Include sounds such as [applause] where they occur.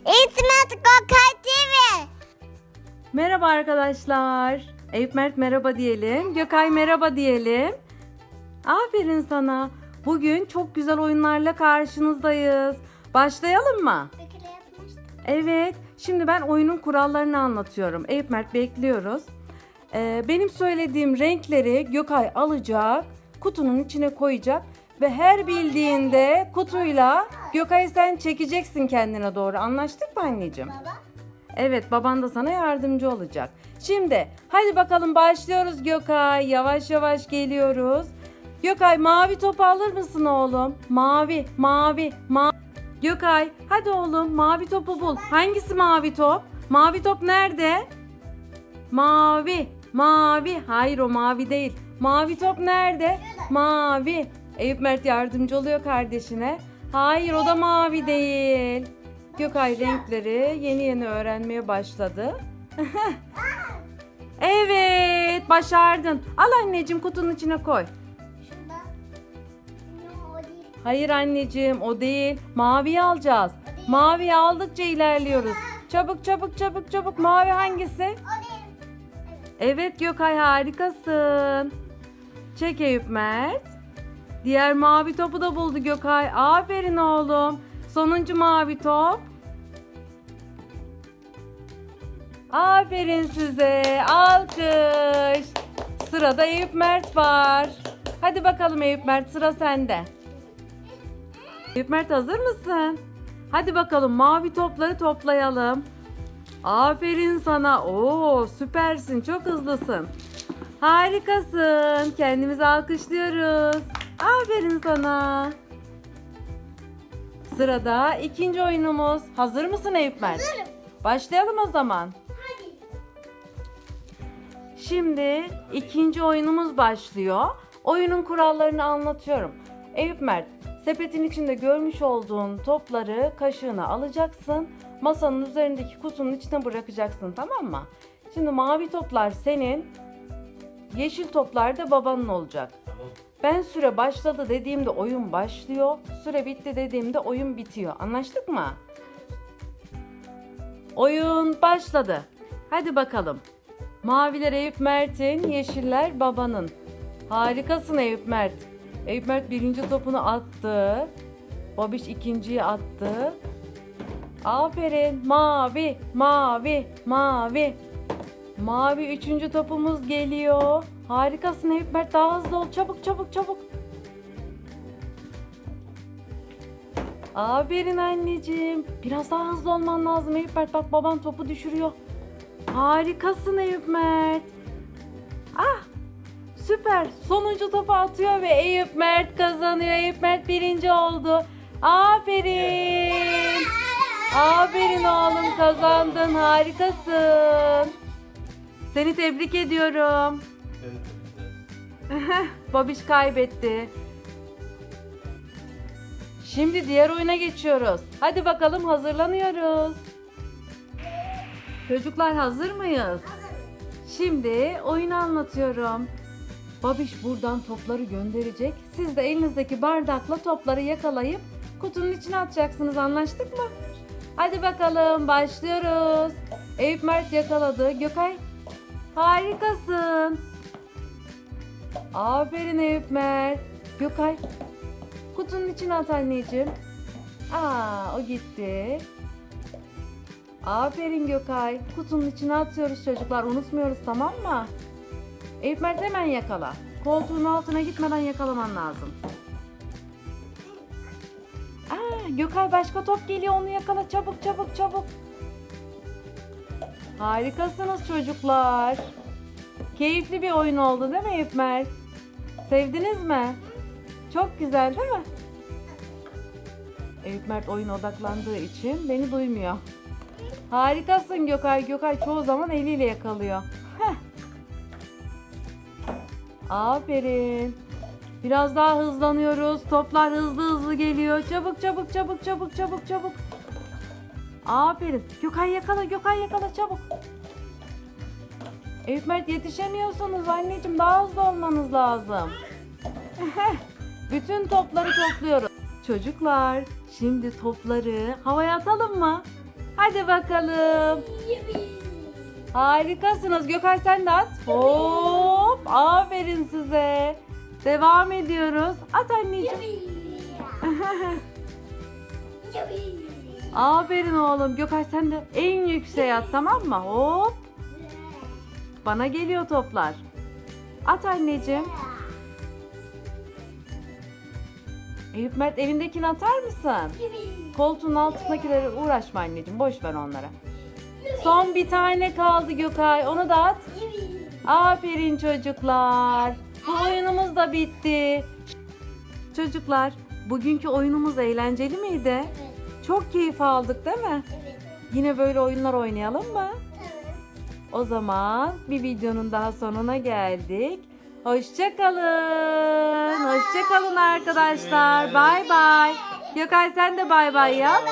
İsmet Gökay TV. Merhaba arkadaşlar. Eyüp Mert merhaba diyelim. Gökay merhaba diyelim. Aferin sana. Bugün çok güzel oyunlarla karşınızdayız. Başlayalım mı? Evet. Şimdi ben oyunun kurallarını anlatıyorum. Eyüp Mert bekliyoruz. Ee, benim söylediğim renkleri Gökay alacak, kutunun içine koyacak ve her bildiğinde kutuyla Gökay sen çekeceksin kendine doğru. Anlaştık mı anneciğim? Baba. Evet baban da sana yardımcı olacak. Şimdi hadi bakalım başlıyoruz Gökay. Yavaş yavaş geliyoruz. Gökay mavi topu alır mısın oğlum? Mavi, mavi, mavi. Gökay hadi oğlum mavi topu bul. Hangisi mavi top? Mavi top nerede? Mavi, mavi. Hayır o mavi değil. Mavi top nerede? Mavi. Eyüp Mert yardımcı oluyor kardeşine. Hayır o da mavi değil. Gökay renkleri yeni yeni öğrenmeye başladı. [laughs] evet başardın. Al anneciğim kutunun içine koy. Hayır anneciğim o değil. Maviyi alacağız. Maviyi aldıkça ilerliyoruz. Çabuk çabuk çabuk çabuk. Mavi hangisi? Evet Gökay harikasın. Çek Eyüp Mert. Diğer mavi topu da buldu Gökay. Aferin oğlum. Sonuncu mavi top. Aferin size. Alkış. Sırada Eyüp Mert var. Hadi bakalım Eyüp Mert sıra sende. Eyüp Mert hazır mısın? Hadi bakalım mavi topları toplayalım. Aferin sana. Oo süpersin. Çok hızlısın. Harikasın. Kendimizi alkışlıyoruz. Aferin sana. Sırada ikinci oyunumuz. Hazır mısın Eyüp Mert? Hazırım. Başlayalım o zaman. Hadi. Şimdi ikinci oyunumuz başlıyor. Oyunun kurallarını anlatıyorum. Eyüp Mert, sepetin içinde görmüş olduğun topları kaşığına alacaksın. Masanın üzerindeki kutunun içine bırakacaksın tamam mı? Şimdi mavi toplar senin, yeşil toplar da babanın olacak. Ben süre başladı dediğimde oyun başlıyor. Süre bitti dediğimde oyun bitiyor. Anlaştık mı? Oyun başladı. Hadi bakalım. Maviler Eyüp Mert'in, yeşiller babanın. Harikasın Eyüp Mert. Eyüp Mert birinci topunu attı. Babiş ikinciyi attı. Aferin. Mavi, mavi, mavi. Mavi üçüncü topumuz geliyor. Harikasın Eyüp Mert. Daha hızlı ol. Çabuk çabuk çabuk. Aferin anneciğim. Biraz daha hızlı olman lazım Eyüp Mert. Bak baban topu düşürüyor. Harikasın Eyüp Mert. Ah süper. Sonuncu topu atıyor ve Eyüp Mert kazanıyor. Eyüp Mert birinci oldu. Aferin. [laughs] Aferin oğlum kazandın. Harikasın. Seni tebrik ediyorum. [laughs] Babiş kaybetti. Şimdi diğer oyuna geçiyoruz. Hadi bakalım hazırlanıyoruz. Çocuklar hazır mıyız? Şimdi oyunu anlatıyorum. Babiş buradan topları gönderecek. Siz de elinizdeki bardakla topları yakalayıp kutunun içine atacaksınız. Anlaştık mı? Hadi bakalım başlıyoruz. Eyüp Mert yakaladı. Gökay harikasın. Aferin Eyüp Mert. Gökay kutunun içine at anneciğim. Aa o gitti. Aferin Gökay. Kutunun içine atıyoruz çocuklar. Unutmuyoruz tamam mı? Eyüp Mert hemen yakala. Koltuğun altına gitmeden yakalaman lazım. Aa, Gökay başka top geliyor onu yakala çabuk çabuk çabuk. Harikasınız çocuklar. Keyifli bir oyun oldu değil mi Eyüp Mert? Sevdiniz mi? Çok güzel değil mi? Eyüp Mert oyun odaklandığı için beni duymuyor. Harikasın Gökay. Gökay çoğu zaman eliyle yakalıyor. Heh. Aferin. Biraz daha hızlanıyoruz. Toplar hızlı hızlı geliyor. Çabuk çabuk çabuk çabuk çabuk çabuk. Aferin. Gökay yakala Gökay yakala çabuk. Eyüp Mert yetişemiyorsunuz anneciğim. Daha hızlı olmanız lazım. [laughs] Bütün topları topluyoruz. Çocuklar şimdi topları havaya atalım mı? Hadi bakalım. Harikasınız. Gökay sen de at. Hop. Aferin size. Devam ediyoruz. At anneciğim. [laughs] Aferin oğlum. Gökay sen de en yükseğe at tamam mı? Hop. Bana geliyor toplar. At anneciğim. Eyüp Mert evindekini atar mısın? Koltuğun altındakileri uğraşma anneciğim. Boş ver onlara. Son bir tane kaldı Gökay. Onu da at. Aferin çocuklar. Bu oyunumuz da bitti. Çocuklar, bugünkü oyunumuz eğlenceli miydi? Çok keyif aldık değil mi? Yine böyle oyunlar oynayalım mı? O zaman bir videonun daha sonuna geldik. Hoşçakalın. Hoşçakalın arkadaşlar. Bay bay. Gökay sen de bay bay yap.